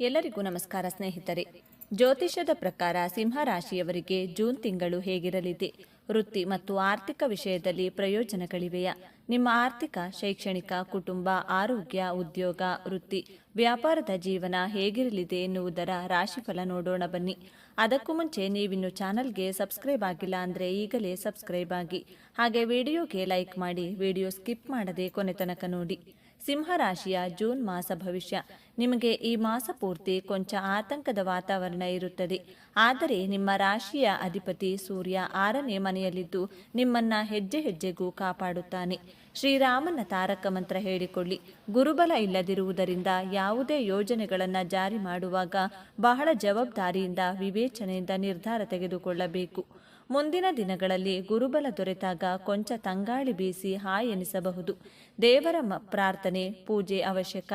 ಎಲ್ಲರಿಗೂ ನಮಸ್ಕಾರ ಸ್ನೇಹಿತರೆ. ಜ್ಯೋತಿಷ್ಯದ ಪ್ರಕಾರ ಸಿಂಹ ರಾಶಿಯವರಿಗೆ ಜೂನ್ ತಿಂಗಳು ಹೇಗಿರಲಿದೆ? ವೃತ್ತಿ ಮತ್ತು ಆರ್ಥಿಕ ವಿಷಯದಲ್ಲಿ ಪ್ರಯೋಜನಗಳಿವೆಯಾ? ನಿಮ್ಮ ಆರ್ಥಿಕ, ಶೈಕ್ಷಣಿಕ, ಕುಟುಂಬ, ಆರೋಗ್ಯ, ಉದ್ಯೋಗ, ವೃತ್ತಿ, ವ್ಯಾಪಾರದ ಜೀವನ ಹೇಗಿರಲಿದೆ ಎನ್ನುವುದರ ರಾಶಿಫಲ ನೋಡೋಣ ಬನ್ನಿ. ಅದಕ್ಕೂ ಮುಂಚೆ ನೀವಿನ್ನು ಚಾನಲ್ಗೆ ಸಬ್ಸ್ಕ್ರೈಬ್ ಆಗಿಲ್ಲ ಅಂದರೆ ಈಗಲೇ ಸಬ್ಸ್ಕ್ರೈಬ್ ಆಗಿ. ಹಾಗೆ ವಿಡಿಯೋಗೆ ಲೈಕ್ ಮಾಡಿ, ವಿಡಿಯೋ ಸ್ಕಿಪ್ ಮಾಡದೆ ಕೊನೆ ತನಕ ನೋಡಿ. ಸಿಂಹ ರಾಶಿಯ ಜೂನ್ ಮಾಸ ಭವಿಷ್ಯ. ನಿಮಗೆ ಈ ಮಾಸ ಪೂರ್ತಿ ಕೊಂಚ ಆತಂಕದ ವಾತಾವರಣ ಇರುತ್ತದೆ. ಆದರೆ ನಿಮ್ಮ ರಾಶಿಯ ಅಧಿಪತಿ ಸೂರ್ಯ ಆರನೇ ಮನೆಯಲ್ಲಿದ್ದು ನಿಮ್ಮನ್ನ ಹೆಜ್ಜೆ ಹೆಜ್ಜೆಗೂ ಕಾಪಾಡುತ್ತಾನೆ. ಶ್ರೀರಾಮನ ತಾರಕ ಮಂತ್ರ ಹೇಳಿಕೊಳ್ಳಿ. ಗುರುಬಲ ಇಲ್ಲದಿರುವುದರಿಂದ ಯಾವುದೇ ಯೋಜನೆಗಳನ್ನು ಜಾರಿ ಮಾಡುವಾಗ ಬಹಳ ಜವಾಬ್ದಾರಿಯಿಂದ, ವಿವೇಚನೆಯಿಂದ ನಿರ್ಧಾರ ತೆಗೆದುಕೊಳ್ಳಬೇಕು. ಮುಂದಿನ ದಿನಗಳಲ್ಲಿ ಗುರುಬಲ ದೊರೆತಾಗ ಕೊಂಚ ತಂಗಾಳಿ ಬೀಸಿ ಹಾಯೆನಿಸಬಹುದು ದೇವರ ಪ್ರಾರ್ಥನೆ, ಪೂಜೆ ಅವಶ್ಯಕ.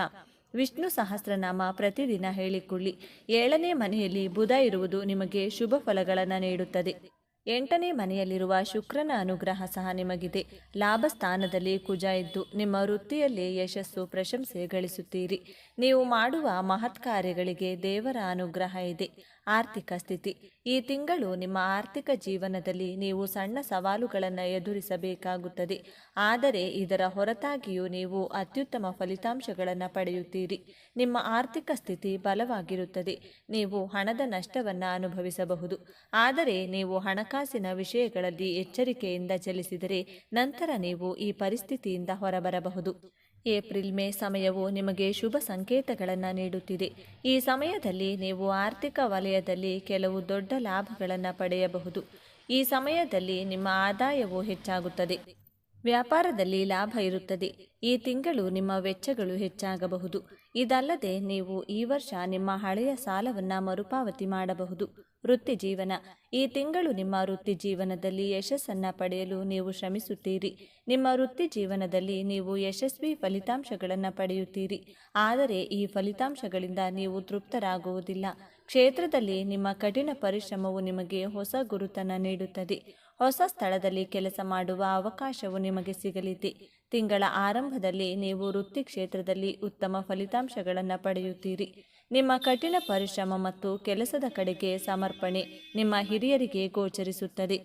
ವಿಷ್ಣು ಸಹಸ್ರನಾಮ ಪ್ರತಿದಿನ ಹೇಳಿಕೊಳ್ಳಿ. ಏಳನೇ ಮನೆಯಲ್ಲಿ ಬುಧ ಇರುವುದು ನಿಮಗೆ ಶುಭ ಫಲಗಳನ್ನು ನೀಡುತ್ತದೆ. ಎಂಟನೇ ಮನೆಯಲ್ಲಿರುವ ಶುಕ್ರನ ಅನುಗ್ರಹ ಸಹ ನಿಮಗಿದೆ. ಲಾಭ ಸ್ಥಾನದಲ್ಲಿ ಕುಜ ಇದ್ದು ನಿಮ್ಮ ವೃತ್ತಿಯಲ್ಲಿ ಯಶಸ್ಸು ಪ್ರಶಂಸೆ ಗಳಿಸುತ್ತೀರಿ ನೀವು ಮಾಡುವ ಮಹತ್ ಕಾರ್ಯಗಳಿಗೆ ದೇವರ ಅನುಗ್ರಹ ಇದೆ. ಆರ್ಥಿಕ ಸ್ಥಿತಿ. ಈ ತಿಂಗಳು ನಿಮ್ಮ ಆರ್ಥಿಕ ಜೀವನದಲ್ಲಿ ನೀವು ಸಣ್ಣ ಸವಾಲುಗಳನ್ನು ಎದುರಿಸಬೇಕಾಗುತ್ತದೆ. ಆದರೆ ಇದರ ಹೊರತಾಗಿಯೂ ನೀವು ಅತ್ಯುತ್ತಮ ಫಲಿತಾಂಶಗಳನ್ನು ಪಡೆಯುತ್ತೀರಿ. ನಿಮ್ಮ ಆರ್ಥಿಕ ಸ್ಥಿತಿ ಬಲವಾಗಿರುತ್ತದೆ. ನೀವು ಹಣದ ನಷ್ಟವನ್ನು ಅನುಭವಿಸಬಹುದು. ಆದರೆ ನೀವು ಹಣಕಾಸಿನ ವಿಷಯಗಳಲ್ಲಿ ಎಚ್ಚರಿಕೆಯಿಂದ ಚಲಿಸಿದರೆ ನಂತರ ನೀವು ಈ ಪರಿಸ್ಥಿತಿಯಿಂದ ಹೊರಬರಬಹುದು. ಏಪ್ರಿಲ್ ಮೇ ಸಮಯವು ನಿಮಗೆ ಶುಭ ಸಂಕೇತಗಳನ್ನು ನೀಡುತ್ತಿದೆ. ಈ ಸಮಯದಲ್ಲಿ ನೀವು ಆರ್ಥಿಕ ವಲಯದಲ್ಲಿ ಕೆಲವು ದೊಡ್ಡ ಲಾಭಗಳನ್ನು ಪಡೆಯಬಹುದು. ಈ ಸಮಯದಲ್ಲಿ ನಿಮ್ಮ ಆದಾಯವು ಹೆಚ್ಚಾಗುತ್ತದೆ. ವ್ಯಾಪಾರದಲ್ಲಿ ಲಾಭ ಇರುತ್ತದೆ. ಈ ತಿಂಗಳು ನಿಮ್ಮ ವೆಚ್ಚಗಳು ಹೆಚ್ಚಾಗಬಹುದು. ಇದಲ್ಲದೆ ನೀವು ಈ ವರ್ಷ ನಿಮ್ಮ ಹಳೆಯ ಸಾಲವನ್ನು ಮರುಪಾವತಿ ಮಾಡಬಹುದು. ವೃತ್ತಿ ಜೀವನ ಈ ತಿಂಗಳು ನಿಮ್ಮ ವೃತ್ತಿ ಜೀವನದಲ್ಲಿ ಯಶಸ್ಸನ್ನ ಪಡೆಯಲು ನೀವು ಶ್ರಮಿಸುತ್ತೀರಿ. ನಿಮ್ಮ ವೃತ್ತಿ ಜೀವನದಲ್ಲಿ ನೀವು ಯಶಸ್ವಿ ಫಲಿತಾಂಶಗಳನ್ನು ಪಡೆಯುತ್ತೀರಿ. ಆದರೆ ಈ ಫಲಿತಾಂಶಗಳಿಂದ ನೀವು ತೃಪ್ತರಾಗುವುದಿಲ್ಲ. ಕ್ಷೇತ್ರದಲ್ಲಿ ನಿಮ್ಮ ಕಠಿಣ ಪರಿಶ್ರಮವು ನಿಮಗೆ ಹೊಸ ಗುರುತನ ನೀಡುತ್ತದೆ. ಹೊಸ ಸ್ಥಳದಲ್ಲಿ ಕೆಲಸ ಮಾಡುವ ಅವಕಾಶವು ನಿಮಗೆ ಸಿಗಲಿದೆ. ತಿಂಗಳ ಆರಂಭದಲ್ಲಿ ನೀವು ವೃತ್ತಿ ಕ್ಷೇತ್ರದಲ್ಲಿ ಉತ್ತಮ ಫಲಿತಾಂಶಗಳನ್ನು ಪಡೆಯುತ್ತೀರಿ. ನಿಮ್ಮ ಕಠಿಣ ಪರಿಶ್ರಮ ಮತ್ತು ಕೆಲಸದ ಕಡೆಗೆ ಸಮರ್ಪಣೆ ನಿಮ್ಮ ಹಿರಿಯರಿಗೆ ಗೋಚರಿಸುತ್ತದೆ.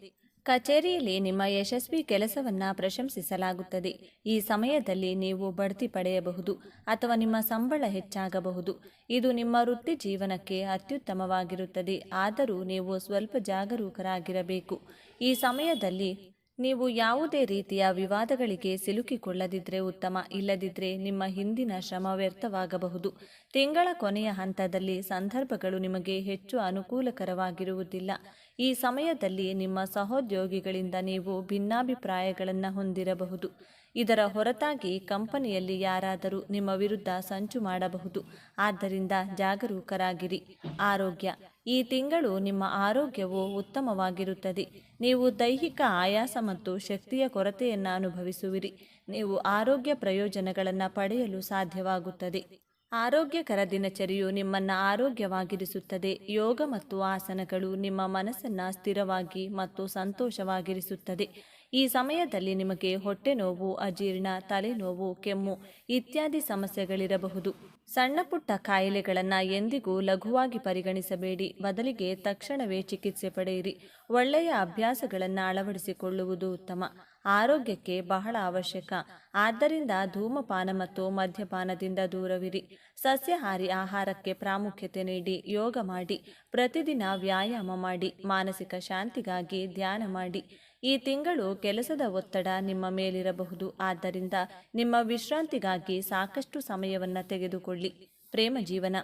ಕಚೇರಿಯಲ್ಲಿ ನಿಮ್ಮ ಯಶಸ್ವಿ ಕೆಲಸವನ್ನ ಪ್ರಶಂಸಿಸಲಾಗುತ್ತದೆ. ಈ ಸಮಯದಲ್ಲಿ ನೀವು ಬಡ್ತಿ ಪಡೆಯಬಹುದು ಅಥವಾ ನಿಮ್ಮ ಸಂಬಳ ಹೆಚ್ಚಾಗಬಹುದು. ಇದು ನಿಮ್ಮ ವೃತ್ತಿ ಜೀವನಕ್ಕೆ ಅತ್ಯುತ್ತಮವಾಗಿರುತ್ತದೆ. ಆದರೂ ನೀವು ಸ್ವಲ್ಪ ಜಾಗರೂಕರಾಗಿರಬೇಕು. ಈ ಸಮಯದಲ್ಲಿ ನೀವು ಯಾವುದೇ ರೀತಿಯ ವಿವಾದಗಳಿಗೆ ಸಿಲುಕಿಕೊಳ್ಳದಿದ್ರೆ ಉತ್ತಮ ಇಲ್ಲದಿದ್ದರೆ ನಿಮ್ಮ ಹಿಂದಿನ ಶ್ರಮ ವ್ಯರ್ಥವಾಗಬಹುದು. ತಿಂಗಳ ಕೊನೆಯ ಹಂತದಲ್ಲಿ ಸಂದರ್ಭಗಳು ನಿಮಗೆ ಹೆಚ್ಚು ಅನುಕೂಲಕರವಾಗಿರುವುದಿಲ್ಲ. ಈ ಸಮಯದಲ್ಲಿ ನಿಮ್ಮ ಸಹೋದ್ಯೋಗಿಗಳಿಂದ ನೀವು ಭಿನ್ನಾಭಿಪ್ರಾಯಗಳನ್ನು ಹೊಂದಿರಬಹುದು. ಇದರ ಹೊರತಾಗಿ ಕಂಪನಿಯಲ್ಲಿ ಯಾರಾದರೂ ನಿಮ್ಮ ವಿರುದ್ಧ ಸಂಚು ಮಾಡಬಹುದು. ಆದ್ದರಿಂದ ಜಾಗರೂಕರಾಗಿರಿ. ಆರೋಗ್ಯ. ಈ ತಿಂಗಳು ನಿಮ್ಮ ಆರೋಗ್ಯವು ಉತ್ತಮವಾಗಿರುತ್ತದೆ. ನೀವು ದೈಹಿಕ ಆಯಾಸ ಮತ್ತು ಶಕ್ತಿಯ ಕೊರತೆಯನ್ನು ಅನುಭವಿಸುವಿರಿ. ನೀವು ಆರೋಗ್ಯ ಪ್ರಯೋಜನಗಳನ್ನು ಪಡೆಯಲು ಸಾಧ್ಯವಾಗುತ್ತದೆ. ಆರೋಗ್ಯಕರ ದಿನಚರಿಯು ನಿಮ್ಮನ್ನು ಆರೋಗ್ಯವಾಗಿರಿಸುತ್ತದೆ. ಯೋಗ ಮತ್ತು ಆಸನಗಳು ನಿಮ್ಮ ಮನಸ್ಸನ್ನು ಸ್ಥಿರವಾಗಿ ಮತ್ತು ಸಂತೋಷವಾಗಿರಿಸುತ್ತದೆ. ಈ ಸಮಯದಲ್ಲಿ ನಿಮಗೆ ಹೊಟ್ಟೆ ನೋವು, ಅಜೀರ್ಣ ತಲೆನೋವು ಕೆಮ್ಮು ಇತ್ಯಾದಿ ಸಮಸ್ಯೆಗಳಿರಬಹುದು. ಸಣ್ಣ ಪುಟ್ಟ ಕಾಯಿಲೆಗಳನ್ನು ಎಂದಿಗೂ ಲಘುವಾಗಿ ಪರಿಗಣಿಸಬೇಡಿ. ಬದಲಿಗೆ ತಕ್ಷಣವೇ ಚಿಕಿತ್ಸೆ ಪಡೆಯಿರಿ. ಒಳ್ಳೆಯ ಅಭ್ಯಾಸಗಳನ್ನು ಅಳವಡಿಸಿಕೊಳ್ಳುವುದು ಉತ್ತಮ. ಆರೋಗ್ಯಕ್ಕೆ ಬಹಳ ಅವಶ್ಯಕ. ಆದ್ದರಿಂದ ಧೂಮಪಾನ ಮತ್ತು ಮದ್ಯಪಾನದಿಂದ ದೂರವಿರಿ. ಸಸ್ಯಾಹಾರಿ ಆಹಾರಕ್ಕೆ ಪ್ರಾಮುಖ್ಯತೆ ನೀಡಿ, ಯೋಗ ಮಾಡಿ, ಪ್ರತಿದಿನ ವ್ಯಾಯಾಮ ಮಾಡಿ, ಮಾನಸಿಕ ಶಾಂತಿಗಾಗಿ ಧ್ಯಾನ ಮಾಡಿ. ಈ ತಿಂಗಳು ಕೆಲಸದ ಒತ್ತಡ ನಿಮ್ಮ ಮೇಲಿರಬಹುದು. ಆದ್ದರಿಂದ ನಿಮ್ಮ ವಿಶ್ರಾಂತಿಗಾಗಿ ಸಾಕಷ್ಟು ಸಮಯವನ್ನು ತೆಗೆದುಕೊಳ್ಳಿ. ಪ್ರೇಮ ಜೀವನ.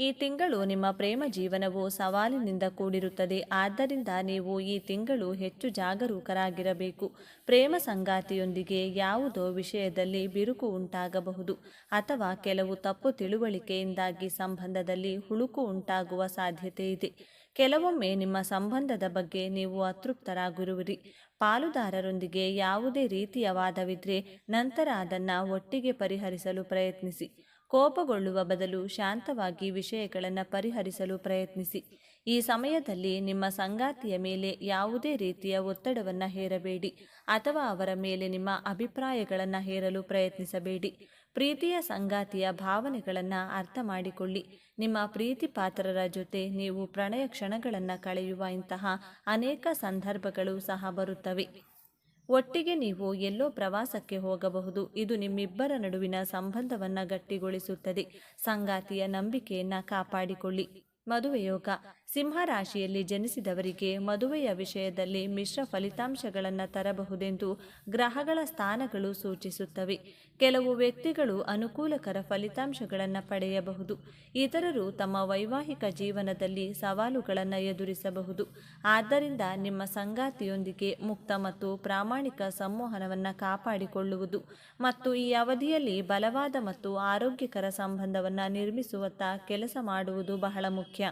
ಈ ತಿಂಗಳು ನಿಮ್ಮ ಪ್ರೇಮ ಜೀವನವು ಸವಾಲಿನಿಂದ ಕೂಡಿರುತ್ತದೆ. ಆದ್ದರಿಂದ ನೀವು ಈ ತಿಂಗಳು ಹೆಚ್ಚು ಜಾಗರೂಕರಾಗಿರಬೇಕು. ಪ್ರೇಮ ಸಂಗಾತಿಯೊಂದಿಗೆ ಯಾವುದೋ ವಿಷಯದಲ್ಲಿ ಬಿರುಕು ಉಂಟಾಗಬಹುದು ಅಥವಾ ಕೆಲವು ತಪ್ಪು ತಿಳುವಳಿಕೆಯಿಂದಾಗಿ ಸಂಬಂಧದಲ್ಲಿ ಹುಳುಕು ಉಂಟಾಗುವ ಸಾಧ್ಯತೆ ಇದೆ. ಕೆಲವೊಮ್ಮೆ ನಿಮ್ಮ ಸಂಬಂಧದ ಬಗ್ಗೆ ನೀವು ಅತೃಪ್ತರಾಗಿರುವಿರಿ. ಪಾಲುದಾರರೊಂದಿಗೆ ಯಾವುದೇ ರೀತಿಯ ವಾದವಿದ್ರೆ ನಂತರ ಅದನ್ನು ಒಟ್ಟಿಗೆ ಪರಿಹರಿಸಲು ಪ್ರಯತ್ನಿಸಿ. ಕೋಪಗೊಳ್ಳುವ ಬದಲು ಶಾಂತವಾಗಿ ವಿಷಯಗಳನ್ನು ಪರಿಹರಿಸಲು ಪ್ರಯತ್ನಿಸಿ. ಈ ಸಮಯದಲ್ಲಿ ನಿಮ್ಮ ಸಂಗಾತಿಯ ಮೇಲೆ ಯಾವುದೇ ರೀತಿಯ ಒತ್ತಡವನ್ನು ಹೇರಬೇಡಿ ಅಥವಾ ಅವರ ಮೇಲೆ ನಿಮ್ಮ ಅಭಿಪ್ರಾಯಗಳನ್ನು ಹೇರಲು ಪ್ರಯತ್ನಿಸಬೇಡಿ. ಪ್ರೀತಿಯ ಸಂಗಾತಿಯ ಭಾವನೆಗಳನ್ನು ಅರ್ಥ ಮಾಡಿಕೊಳ್ಳಿ ನಿಮ್ಮ ಪ್ರೀತಿ ಪಾತ್ರರ ಜೊತೆ ನೀವು ಪ್ರಣಯ ಕ್ಷಣಗಳನ್ನು ಕಳೆಯುವ ಇಂತಹ ಅನೇಕ ಸಂದರ್ಭಗಳು ಸಹ ಬರುತ್ತವೆ. ಒಟ್ಟಿಗೆ ನೀವು ಎಲ್ಲೋ ಪ್ರವಾಸಕ್ಕೆ ಹೋಗಬಹುದು. ಇದು ನಿಮ್ಮಿಬ್ಬರ ನಡುವಿನ ಸಂಬಂಧವನ್ನು ಗಟ್ಟಿಗೊಳಿಸುತ್ತದೆ. ಸಂಗಾತಿಯ ನಂಬಿಕೆಯನ್ನು ಕಾಪಾಡಿಕೊಳ್ಳಿ. ಮದುವೆ ಯೋಗ. ಸಿಂಹ ರಾಶಿಯಲ್ಲಿ ಜನಿಸಿದವರಿಗೆ ಮದುವೆಯ ವಿಷಯದಲ್ಲಿ ಮಿಶ್ರ ಫಲಿತಾಂಶಗಳನ್ನು ತರಬಹುದೆಂದು ಗ್ರಹಗಳ ಸ್ಥಾನಗಳು ಸೂಚಿಸುತ್ತವೆ. ಕೆಲವು ವ್ಯಕ್ತಿಗಳು ಅನುಕೂಲಕರ ಫಲಿತಾಂಶಗಳನ್ನು ಪಡೆಯಬಹುದು. ಇತರರು ತಮ್ಮ ವೈವಾಹಿಕ ಜೀವನದಲ್ಲಿ ಸವಾಲುಗಳನ್ನು ಎದುರಿಸಬಹುದು. ಆದ್ದರಿಂದ ನಿಮ್ಮ ಸಂಗಾತಿಯೊಂದಿಗೆ ಮುಕ್ತ ಮತ್ತು ಪ್ರಾಮಾಣಿಕ ಸಂವಹನವನ್ನು ಕಾಪಾಡಿಕೊಳ್ಳುವುದು ಮತ್ತು ಈ ಅವಧಿಯಲ್ಲಿ ಬಲವಾದ ಮತ್ತು ಆರೋಗ್ಯಕರ ಸಂಬಂಧವನ್ನು ನಿರ್ಮಿಸುವತ್ತ ಕೆಲಸ ಮಾಡುವುದು ಬಹಳ ಮುಖ್ಯ.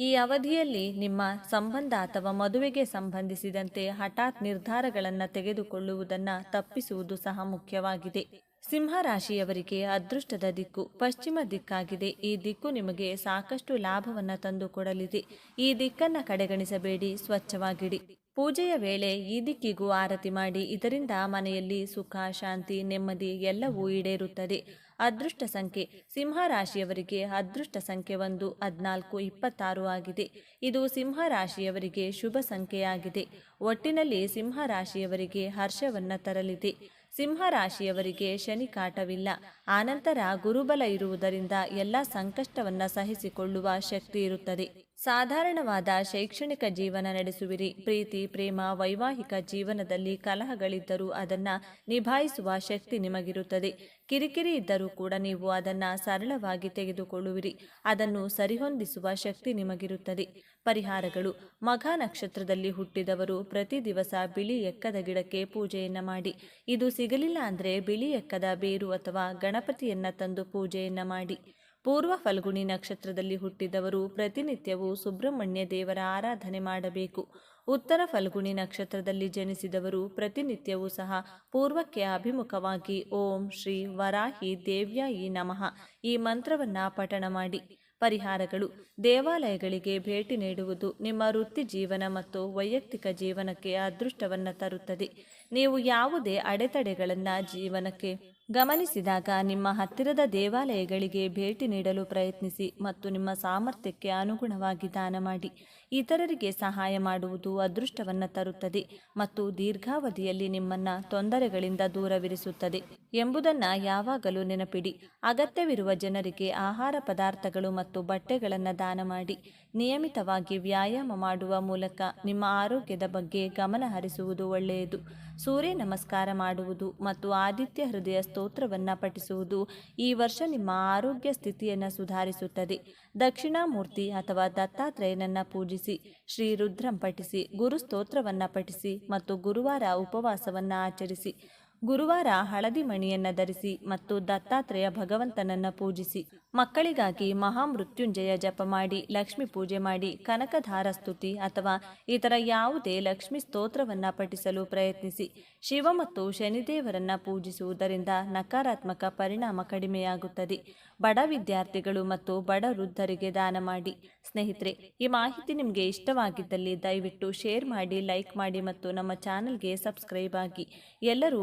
ಈ ಅವಧಿಯಲ್ಲಿ ನಿಮ್ಮ ಸಂಬಂಧ ಅಥವಾ ಮದುವೆಗೆ ಸಂಬಂಧಿಸಿದಂತೆ ಹಠಾತ್ ನಿರ್ಧಾರಗಳನ್ನು ತೆಗೆದುಕೊಳ್ಳುವುದನ್ನು ತಪ್ಪಿಸುವುದು ಸಹ ಮುಖ್ಯವಾಗಿದೆ. ಸಿಂಹ ರಾಶಿಯವರಿಗೆ ಅದೃಷ್ಟದ ದಿಕ್ಕು ಪಶ್ಚಿಮ ದಿಕ್ಕಾಗಿದೆ. ಈ ದಿಕ್ಕು ನಿಮಗೆ ಸಾಕಷ್ಟು ಲಾಭವನ್ನು ತಂದುಕೊಡಲಿದೆ. ಈ ದಿಕ್ಕನ್ನು ಕಡೆಗಣಿಸಬೇಡಿ, ಸ್ವಚ್ಛವಾಗಿಡಿ. ಪೂಜೆಯ ವೇಳೆ ಈ ದಿಕ್ಕಿಗೂ ಆರತಿ ಮಾಡಿ, ಇದರಿಂದ ಮನೆಯಲ್ಲಿ ಸುಖ, ಶಾಂತಿ, ನೆಮ್ಮದಿ ಎಲ್ಲವೂ ಈಡೇರುತ್ತದೆ. ಅದೃಷ್ಟ ಸಂಖ್ಯೆ ಸಿಂಹ ರಾಶಿಯವರಿಗೆ ಅದೃಷ್ಟ ಸಂಖ್ಯೆ ಒಂದು, ಹದಿನಾಲ್ಕು, ಇಪ್ಪತ್ತಾರು ಆಗಿದೆ. ಇದು ಸಿಂಹ ರಾಶಿಯವರಿಗೆ ಶುಭ ಸಂಖ್ಯೆಯಾಗಿದೆ. ಒಟ್ಟಿನಲ್ಲಿ ಸಿಂಹ ರಾಶಿಯವರಿಗೆ ಹರ್ಷವನ್ನ ತರಲಿದೆ. ಸಿಂಹ ರಾಶಿಯವರಿಗೆ ಶನಿ ಕಾಟವಿಲ್ಲ ಆನಂತರ ಗುರುಬಲ ಇರುವುದರಿಂದ ಎಲ್ಲ ಸಂಕಷ್ಟವನ್ನ ಸಹಿಸಿಕೊಳ್ಳುವ ಶಕ್ತಿ ಇರುತ್ತದೆ. ಸಾಧಾರಣವಾದ ಶೈಕ್ಷಣಿಕ ಜೀವನ ನಡೆಸುವಿರಿ. ಪ್ರೀತಿ, ಪ್ರೇಮ, ವೈವಾಹಿಕ ಜೀವನದಲ್ಲಿ ಕಲಹಗಳಿದ್ದರೂ ಅದನ್ನು ನಿಭಾಯಿಸುವ ಶಕ್ತಿ ನಿಮಗಿರುತ್ತದೆ. ಕಿರಿಕಿರಿ ಇದ್ದರೂ ಕೂಡ ನೀವು ಅದನ್ನು ಸರಳವಾಗಿ ತೆಗೆದುಕೊಳ್ಳುವಿರಿ. ಅದನ್ನು ಸರಿಹೊಂದಿಸುವ ಶಕ್ತಿ ನಿಮಗಿರುತ್ತದೆ. ಪರಿಹಾರಗಳು. ಮಘ ನಕ್ಷತ್ರದಲ್ಲಿ ಹುಟ್ಟಿದವರು ಪ್ರತಿ ದಿವಸ ಬಿಳಿ ಎಕ್ಕದ ಗಿಡಕ್ಕೆ ಪೂಜೆಯನ್ನ ಮಾಡಿ. ಇದು ಸಿಗಲಿಲ್ಲ ಅಂದರೆ ಬಿಳಿ ಎಕ್ಕದ ಬೇರು ಅಥವಾ ಗಣಪತಿಯನ್ನ ತಂದು ಪೂಜೆಯನ್ನ ಮಾಡಿ. ಪೂರ್ವ ಫಲ್ಗುಣಿ ನಕ್ಷತ್ರದಲ್ಲಿ ಹುಟ್ಟಿದವರು ಪ್ರತಿನಿತ್ಯವೂ ಸುಬ್ರಹ್ಮಣ್ಯ ದೇವರ ಆರಾಧನೆ ಮಾಡಬೇಕು. ಉತ್ತರ ಫಲ್ಗುಣಿ ನಕ್ಷತ್ರದಲ್ಲಿ ಜನಿಸಿದವರು ಪ್ರತಿನಿತ್ಯವೂ ಸಹ ಪೂರ್ವಕ್ಕೆ ಅಭಿಮುಖವಾಗಿ ಓಂ ಶ್ರೀ ವರಾಹಿ ದೇವ್ಯಾಯಿ ನಮಃ ಈ ಮಂತ್ರವನ್ನ ಪಠಣ ಮಾಡಿ. ಪರಿಹಾರಗಳು. ದೇವಾಲಯಗಳಿಗೆ ಭೇಟಿ ನೀಡುವುದು ನಿಮ್ಮ ವೃತ್ತಿ ಜೀವನ ಮತ್ತು ವೈಯಕ್ತಿಕ ಜೀವನಕ್ಕೆ ಅದೃಷ್ಟವನ್ನು ತರುತ್ತದೆ. ನೀವು ಯಾವುದೇ ಅಡೆತಡೆಗಳನ್ನು ಜೀವನಕ್ಕೆ ಗಮನಿಸಿದಾಗ ನಿಮ್ಮ ಹತ್ತಿರದ ದೇವಾಲಯಗಳಿಗೆ ಭೇಟಿ ನೀಡಲು ಪ್ರಯತ್ನಿಸಿ ಮತ್ತು ನಿಮ್ಮ ಸಾಮರ್ಥ್ಯಕ್ಕೆ ಅನುಗುಣವಾಗಿ ದಾನ ಮಾಡಿ. ಇತರರಿಗೆ ಸಹಾಯ ಮಾಡುವುದು ಅದೃಷ್ಟವನ್ನು ತರುತ್ತದೆ ಮತ್ತು ದೀರ್ಘಾವಧಿಯಲ್ಲಿ ನಿಮ್ಮನ್ನ ತೊಂದರೆಗಳಿಂದ ದೂರವಿರಿಸುತ್ತದೆ ಎಂಬುದನ್ನು ಯಾವಾಗಲೂ ನೆನಪಿಡಿ. ಅಗತ್ಯವಿರುವ ಜನರಿಗೆ ಆಹಾರ ಪದಾರ್ಥಗಳು ಮತ್ತು ಬಟ್ಟೆಗಳನ್ನು ದಾನ ಮಾಡಿ. ನಿಯಮಿತವಾಗಿ ವ್ಯಾಯಾಮ ಮಾಡುವ ಮೂಲಕ ನಿಮ್ಮ ಆರೋಗ್ಯದ ಬಗ್ಗೆ ಗಮನ ಹರಿಸುವುದು ಒಳ್ಳೆಯದು. ಸೂರ್ಯ ನಮಸ್ಕಾರ ಮಾಡುವುದು ಮತ್ತು ಆದಿತ್ಯ ಹೃದಯ ಸ್ತೋತ್ರವನ್ನು ಪಠಿಸುವುದು ಈ ವರ್ಷ ನಿಮ್ಮ ಆರೋಗ್ಯ ಸ್ಥಿತಿಯನ್ನು ಸುಧಾರಿಸುತ್ತದೆ. ದಕ್ಷಿಣಾಮೂರ್ತಿ ಅಥವಾ ದತ್ತಾತ್ರೇಯನನ್ನು ಪೂಜಿಸಿ, ಶ್ರೀ ರುದ್ರಂ ಪಠಿಸಿ ಗುರು ಸ್ತೋತ್ರವನ್ನು ಪಠಿಸಿ ಮತ್ತು ಗುರುವಾರ ಉಪವಾಸವನ್ನು ಆಚರಿಸಿ. ಗುರುವಾರ ಹಳದಿ ಮಣಿಯನ್ನ ಧರಿಸಿ ಮತ್ತು ದತ್ತಾತ್ರೇಯ ಭಗವಂತನನ್ನ ಪೂಜಿಸಿ, ಮಕ್ಕಳಿಗಾಗಿ ಮಹಾಮೃತ್ಯುಂಜಯ ಜಪ ಮಾಡಿ, ಲಕ್ಷ್ಮಿ ಪೂಜೆ ಮಾಡಿ, ಕನಕಧಾರ ಸ್ತುತಿ ಅಥವಾ ಇತರ ಯಾವುದೇ ಲಕ್ಷ್ಮಿ ಸ್ತೋತ್ರವನ್ನ ಪಠಿಸಲು ಪ್ರಯತ್ನಿಸಿ, ಶಿವ ಮತ್ತು ಶನಿದೇವರನ್ನ ಪೂಜಿಸುವುದರಿಂದ ನಕಾರಾತ್ಮಕ ಪರಿಣಾಮ ಕಡಿಮೆಯಾಗುತ್ತದೆ. ಬಡ ವಿದ್ಯಾರ್ಥಿಗಳು ಮತ್ತು ಬಡ ವೃದ್ಧರಿಗೆ ದಾನ ಮಾಡಿ. ಸ್ನೇಹಿತರೆ, ಈ ಮಾಹಿತಿ ನಿಮಗೆ ಇಷ್ಟವಾಗಿದ್ದಲ್ಲಿ ದಯವಿಟ್ಟು ಶೇರ್ ಮಾಡಿ, ಲೈಕ್ ಮಾಡಿ ಮತ್ತು ನಮ್ಮ ಚಾನಲ್ಗೆ ಸಬ್ಸ್ಕ್ರೈಬ್ ಆಗಿ. ಎಲ್ಲರೂ